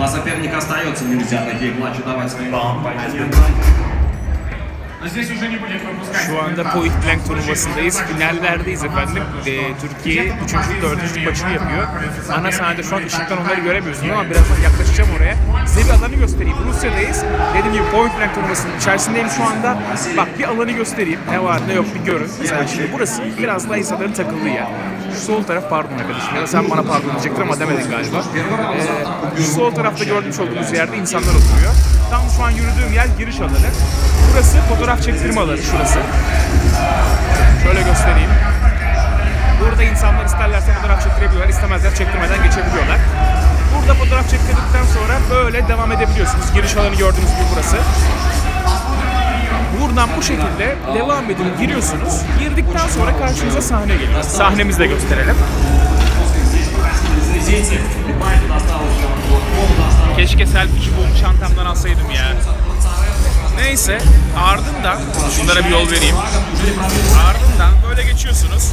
Когда соперник остается, нельзя такие матчи давать своим Şu anda Point Blank turnuvasındayız. Finallerdeyiz efendim. Ee, Türkiye 3. 4. maçını yapıyor. Ana sahnede şu an ışıktan onları göremiyorsunuz ama birazdan yaklaşacağım oraya. Size bir alanı göstereyim. Rusya'dayız. Dediğim gibi Point Blank turnuvasının içerisindeyim şu anda. Bak bir alanı göstereyim. Ne var ne yok bir görün. Mesela şimdi burası biraz daha insanların takıldığı yer. Şu sol taraf pardon arkadaşım ya da sen bana pardon diyecektin ama demedin galiba. Ee, şu sol tarafta görmüş olduğunuz yerde insanlar oturuyor. Tam şu an yürüdüğüm yer giriş alanı. Burası fotoğraf çektirme alanı şurası. Şöyle göstereyim. Burada insanlar isterlerse fotoğraf çektirebiliyorlar, istemezler çektirmeden geçebiliyorlar. Burada fotoğraf çektirdikten sonra böyle devam edebiliyorsunuz. Giriş alanı gördüğünüz gibi burası. Buradan bu şekilde devam edin, giriyorsunuz. Girdikten sonra karşınıza sahne geliyor. Sahnemizi de gösterelim. Selfie çubuğumu çantamdan alsaydım ya. Neyse ardından şunlara bir yol vereyim. Ardından böyle geçiyorsunuz.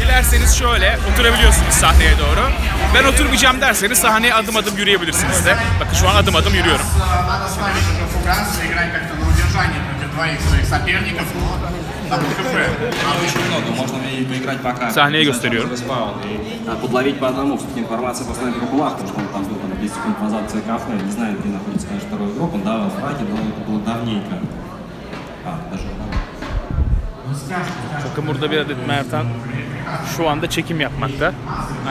Dilerseniz şöyle oturabiliyorsunuz sahneye doğru. Ben oturmayacağım derseniz sahneye adım adım yürüyebilirsiniz de. Bakın şu an adım adım yürüyorum Надо ставить уже фугас, играть как-то на удержание против двоих своих соперников. Там КП. Очень много, можно и поиграть пока. Сахне gösteriyorum. И, а, Подловить по одному, все-таки информация по снайперу была, потому что он там был там, 10 секунд назад в кафе, не знаю, где находится, конечно, второй игрок, он давал фраги, но это было давненько. А, даже Bakın burada bir adet Mertan şu anda çekim yapmakta.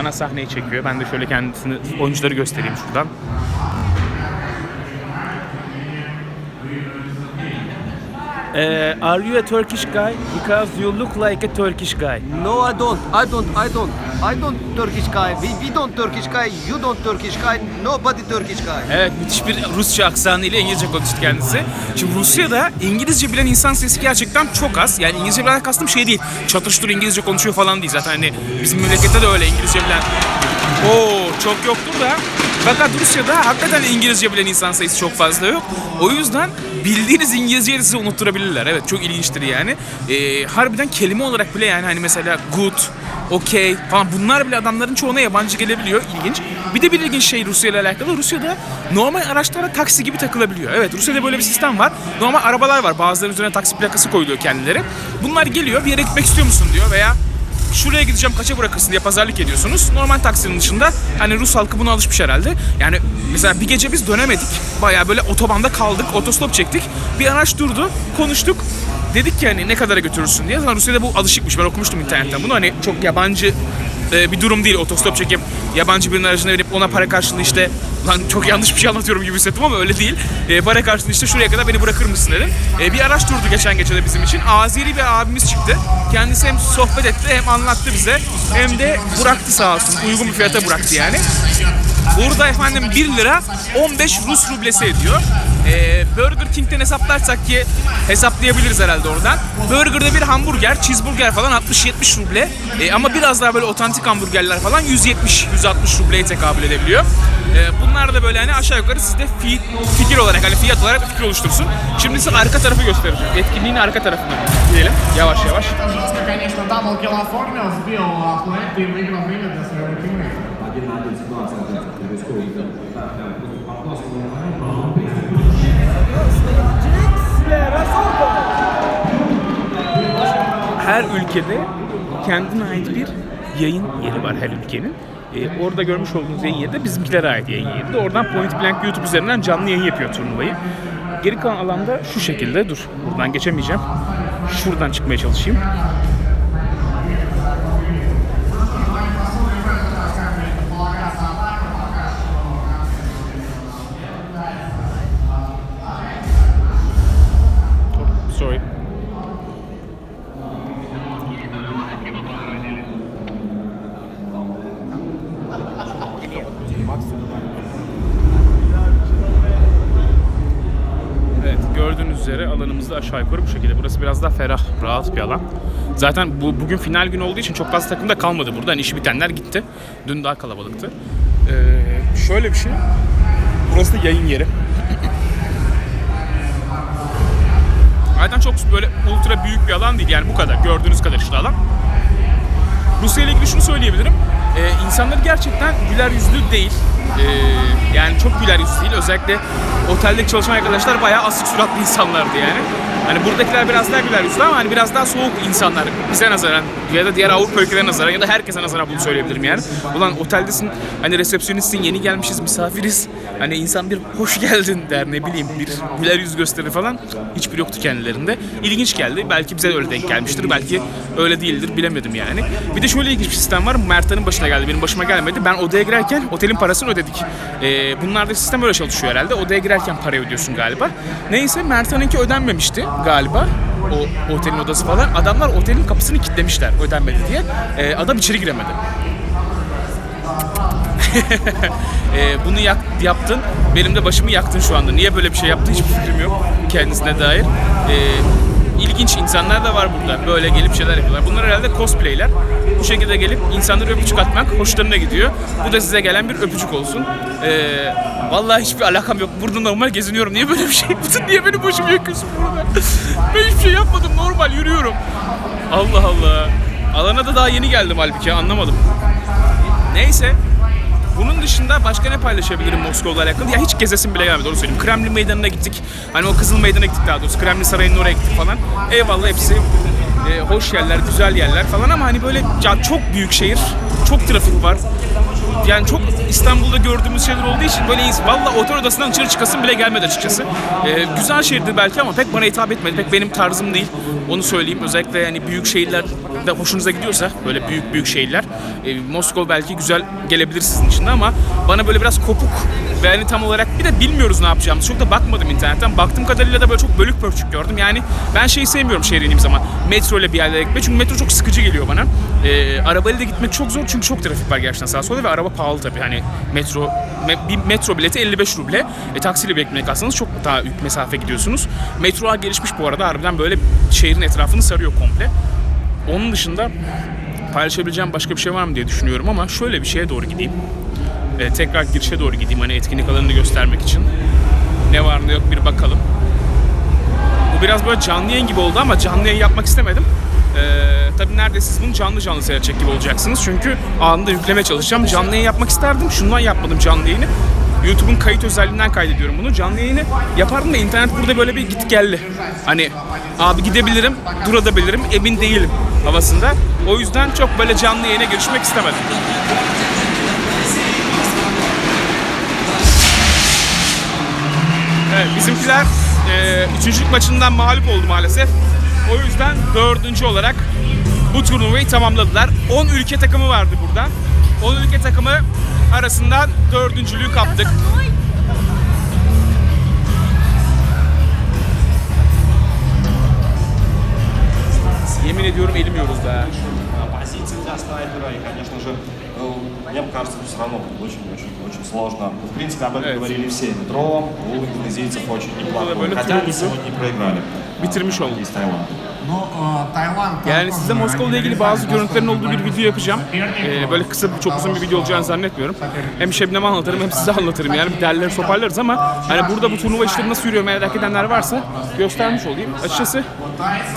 Ana sahneyi çekiyor. Ben de şöyle kendisini oyuncuları göstereyim şuradan. Uh, are you a Turkish guy? Because you look like a Turkish guy. No, I don't. I don't. I don't. I don't Turkish guy. We, we don't Turkish guy. You don't Turkish guy. Nobody Turkish guy. Evet müthiş bir Rusça aksanı ile İngilizce konuştu kendisi. Şimdi Rusya'da İngilizce bilen insan sayısı gerçekten çok az. Yani İngilizce bilen kastım şey değil. Çatıştır İngilizce konuşuyor falan değil. Zaten hani bizim memlekette de öyle İngilizce bilen. Oo çok yoktur da. Fakat Rusya'da hakikaten İngilizce bilen insan sayısı çok fazla yok. O yüzden bildiğiniz İngilizceyi de size unutturabilirler. Evet çok ilginçtir yani. Ee, harbiden kelime olarak bile yani hani mesela good, okey falan bunlar bile adamların çoğuna yabancı gelebiliyor. İlginç. Bir de bir ilginç şey Rusya ile alakalı. Rusya'da normal araçlara taksi gibi takılabiliyor. Evet Rusya'da böyle bir sistem var. Normal arabalar var. Bazılarının üzerine taksi plakası koyuluyor kendileri. Bunlar geliyor bir yere gitmek istiyor musun diyor veya şuraya gideceğim kaça bırakırsın diye pazarlık ediyorsunuz. Normal taksinin dışında hani Rus halkı buna alışmış herhalde. Yani mesela bir gece biz dönemedik. Baya böyle otobanda kaldık. Otostop çektik. Bir araç durdu. Konuştuk. Dedik ki hani ne kadara götürürsün diye. Zaten Rusya'da bu alışıkmış. Ben okumuştum internetten bunu. Hani çok yabancı e, bir durum değil otostop çekip yabancı birinin aracına verip ona para karşılığı işte lan çok yanlış bir şey anlatıyorum gibi hissettim ama öyle değil. E, para karşılığı işte şuraya kadar beni bırakır mısın dedim. E, bir araç durdu geçen gece de bizim için. Azeri bir abimiz çıktı. Kendisi hem sohbet etti hem anlattı bize hem de bıraktı sağ olsun. Uygun bir fiyata bıraktı yani. Burada efendim 1 lira 15 Rus rublesi ediyor Ee, Burger King'den hesaplarsak ki hesaplayabiliriz herhalde oradan. Burger'da bir hamburger, cheeseburger falan 60-70 ruble. Ee, ama biraz daha böyle otantik hamburgerler falan 170-160 rubleye tekabül edebiliyor. Ee, bunlar da böyle hani aşağı yukarı sizde fi- fikir olarak hani fiyat olarak bir fikir oluştursun. Şimdi size arka tarafı göstereceğim. Etkinliğin arka tarafını gidelim yavaş yavaş. Жестко, конечно, даблкил оформил, сбил флэт и выиграл время для своего тиммейта. один на один ситуация, как происходит. Да, прям по her ülkede kendine ait bir yayın yeri var her ülkenin. Ee, orada görmüş olduğunuz yayın yeri de bizimkilere ait yayın yeri de. Oradan Point Blank YouTube üzerinden canlı yayın yapıyor turnuvayı. Geri kalan alanda şu şekilde. Dur buradan geçemeyeceğim. Şuradan çıkmaya çalışayım. Sorry. Evet gördüğünüz üzere alanımız da aşağı yukarı bu şekilde. Burası biraz daha ferah, rahat bir alan. Zaten bu bugün final günü olduğu için çok fazla takım da kalmadı burada. Hani işi bitenler gitti. Dün daha kalabalıktı. Ee, şöyle bir şey. Burası da yayın yeri. Zaten çok böyle ultra büyük bir alan değil yani bu kadar gördüğünüz kadar işte alan. Rusya ile ilgili şunu söyleyebilirim. Ee, insanları gerçekten güler yüzlü değil. Ee, yani çok güler yüzlü değil. Özellikle oteldeki çalışan arkadaşlar bayağı asık suratlı insanlardı yani. Hani buradakiler biraz daha güler yüzlü ama hani biraz daha soğuk insanlar bize nazaran ya da diğer Avrupa ülkelerine nazaran ya da herkese nazaran bunu söyleyebilirim yani. Ulan oteldesin hani resepsiyonistsin yeni gelmişiz misafiriz. Hani insan bir hoş geldin der ne bileyim bir güler yüz gösterir falan. Hiçbir yoktu kendilerinde. İlginç geldi. Belki bize de öyle denk gelmiştir. Belki öyle değildir bilemedim yani. Bir de şöyle ilginç bir sistem var. Mert'in başına geldi. Benim başıma gelmedi. Ben odaya girerken otelin parasını ödedik. Ee, bunlarda sistem öyle çalışıyor herhalde. Odaya girerken para ödüyorsun galiba. Neyse Mert'inki ödenmemişti galiba. O otelin odası falan. Adamlar otelin kapısını kilitlemişler ödenmedi diye. Ee, adam içeri giremedi. Ee, bunu yak- yaptın. Benim de başımı yaktın şu anda. Niye böyle bir şey yaptın hiçbir fikrim yok kendisine dair. Ee, ilginç insanlar da var burada. Böyle gelip şeyler yapıyorlar. Bunlar herhalde cosplayler. Bu şekilde gelip insanlara öpücük atmak hoşlarına gidiyor. Bu da size gelen bir öpücük olsun. Ee, vallahi hiçbir alakam yok. Burada normal geziniyorum. Niye böyle bir şey yaptın? Niye benim başımı yakıyorsun burada? Ben hiçbir şey yapmadım. Normal yürüyorum. Allah Allah. Alana da daha yeni geldim halbuki anlamadım. Neyse. Bunun dışında başka ne paylaşabilirim Moskova'la alakalı? Ya hiç gezesim bile gelmedi onu söyleyeyim. Kremlin Meydanı'na gittik. Hani o Kızıl Meydan'a gittik daha doğrusu. Kremlin Sarayı'nın oraya gittik falan. Eyvallah hepsi e, hoş yerler, güzel yerler falan ama hani böyle ya çok büyük şehir, çok trafik var. Yani çok İstanbul'da gördüğümüz şeyler olduğu için böyle valla otel odasından dışarı çıkasım bile gelmedi açıkçası. E, güzel şehirdi belki ama pek bana hitap etmedi. Pek benim tarzım değil. Onu söyleyeyim. Özellikle yani büyük şehirler de hoşunuza gidiyorsa böyle büyük büyük şehirler. E, Moskova belki güzel gelebilir sizin için ama bana böyle biraz kopuk ve hani tam olarak bir de bilmiyoruz ne yapacağımızı. Çok da bakmadım internetten. Baktığım kadarıyla da böyle çok bölük pörçük gördüm. Yani ben şeyi sevmiyorum şehre indiğim zaman. Metro ile bir yerlere gitmek. Çünkü metro çok sıkıcı geliyor bana. E, arabayla da gitmek çok zor çünkü çok trafik var gerçekten sağa sola ve araba pahalı tabii. Hani metro me- bir metro bileti 55 ruble. E, taksiyle beklemek kalsanız çok daha büyük mesafe gidiyorsunuz. Metro gelişmiş bu arada. Harbiden böyle şehrin etrafını sarıyor komple. Onun dışında paylaşabileceğim başka bir şey var mı diye düşünüyorum ama şöyle bir şeye doğru gideyim. Ee, tekrar girişe doğru gideyim hani etkinlik alanını göstermek için. Ne var ne yok bir bakalım. Bu biraz böyle canlı yayın gibi oldu ama canlı yayın yapmak istemedim. Ee, tabii neredeyse siz bunu canlı canlı seyredecek gibi olacaksınız. Çünkü anında yükleme çalışacağım. Canlı yayın yapmak isterdim. Şundan yapmadım canlı yayını. YouTube'un kayıt özelliğinden kaydediyorum bunu. Canlı yayını yapardım da internet burada böyle bir git geldi. Hani abi gidebilirim, durabilirim, emin değilim havasında. O yüzden çok böyle canlı yayına girişmek istemedim. Evet, bizimkiler e, üçüncülük maçından mağlup oldu maalesef. O yüzden dördüncü olarak bu turnuvayı tamamladılar. 10 ülke takımı vardı burada. 10 ülke takımı arasından dördüncülüğü kaptık. Yemin ediyorum elim yoruldu ha. Позиции для снайпера, и, конечно же, ну, мне кажется, все равно будет очень-очень-очень сложно. В принципе, об этом Evet. говорили все. Метро у индонезийцев очень неплохой. böyle Хотя они turumuzu сегодня не проиграли. bitirmiş olduk. Из Таиланда. Yani size Moskova ile ilgili bazı görüntülerin olduğu bir video yapacağım. Ee, böyle kısa, çok uzun bir video olacağını zannetmiyorum. Hem Şebnem'e anlatırım hem size anlatırım. Yani derler toparlarız ama hani burada bu turnuva işleri nasıl yürüyor merak edenler varsa göstermiş olayım. Açıkçası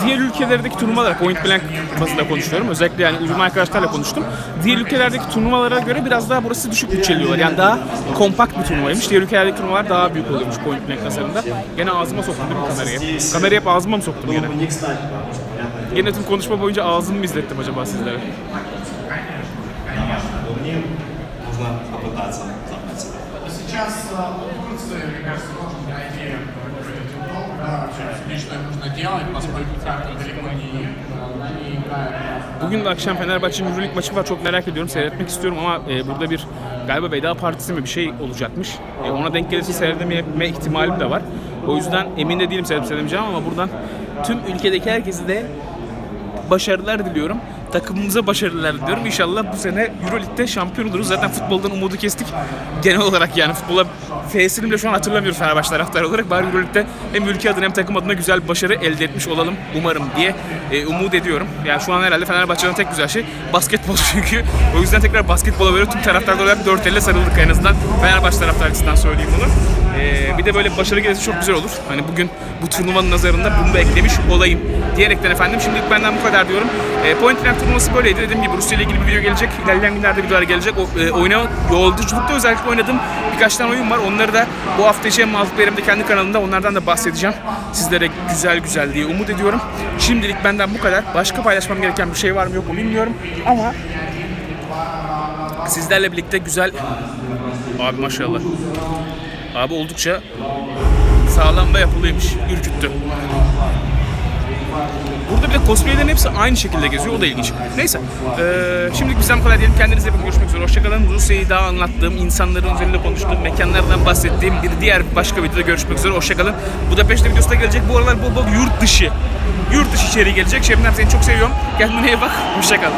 diğer ülkelerdeki turnuvalara Point Blank bazında konuşuyorum. Özellikle yani uzman arkadaşlarla konuştum. Diğer ülkelerdeki turnuvalara göre biraz daha burası düşük bütçeliyorlar. Yani daha kompakt bir turnuvaymış. Diğer ülkelerdeki turnuvalar daha büyük oluyormuş Point Blank tasarında. Gene ağzıma soktum değil mi kamerayı? Kamerayı hep ağzıma mı soktum gene? Yine tüm konuşma boyunca ağzımı mı izlettim acaba sizlere? Мне нужно попытаться забыть себя. Сейчас э, у Турции, мне кажется, тоже найти этот угол, да, вообще обсудить, что им нужно делать, поскольку карта далеко не, не играет. Bugün de akşam Fenerbahçe'nin Euroleague maçı var. Çok merak ediyorum. Seyretmek istiyorum ama e, burada bir galiba veda partisi mi bir şey olacakmış. E, ona denk gelirse seyredememe ihtimalim de var. O yüzden emin de değilim seyredip seyredemeyeceğim ama buradan tüm ülkedeki herkese de başarılar diliyorum. Takımımıza başarılar diliyorum. İnşallah bu sene Euroleague'de şampiyon oluruz. Zaten futboldan umudu kestik. Genel olarak yani futbola F'sini bile şu an hatırlamıyoruz Fenerbahçe taraftarı olarak. Bari Euroleague'de hem ülke adına hem takım adına güzel bir başarı elde etmiş olalım umarım diye e, umut ediyorum. Yani şu an herhalde Fenerbahçe'nin tek güzel şey basketbol çünkü. O yüzden tekrar basketbola böyle tüm taraftarlar olarak dört elle sarıldık en azından. Fenerbahçe taraftarı açısından söyleyeyim bunu. Ee, bir de böyle başarı gelirse çok güzel olur. Hani bugün bu turnuvanın nazarında bunu da eklemiş olayım diyerekten efendim. Şimdilik benden bu kadar diyorum. E, Point Blank turnuvası böyleydi. Dediğim gibi Rusya ile ilgili bir video gelecek. İlerleyen günlerde videolar gelecek. O, e, oyna, yolculukta özellikle oynadığım birkaç tane oyun var. Onları da bu hafta içi Multiplayer'imde kendi kanalımda onlardan da bahsedeceğim. Sizlere güzel güzel diye umut ediyorum. Şimdilik benden bu kadar. Başka paylaşmam gereken bir şey var mı yok mu bilmiyorum. Ama sizlerle birlikte güzel... Abi maşallah. Abi oldukça sağlam da yapılıymış. Ürküttü. Burada bir de cosplaylerin hepsi aynı şekilde geziyor. O da ilginç. Neyse. Eee şimdilik bizden bu kadar diyelim. Kendinize bakın. Görüşmek üzere. Hoşçakalın. Rusya'yı daha anlattığım, insanların üzerinde konuştuğum, mekanlardan bahsettiğim bir diğer başka videoda görüşmek üzere. Hoşçakalın. Budapeşte videosu da gelecek. Bu aralar bol bol yurt dışı. Yurt dışı içeriği gelecek. Şebnem seni çok seviyorum. Kendine iyi bak. Hoşçakalın.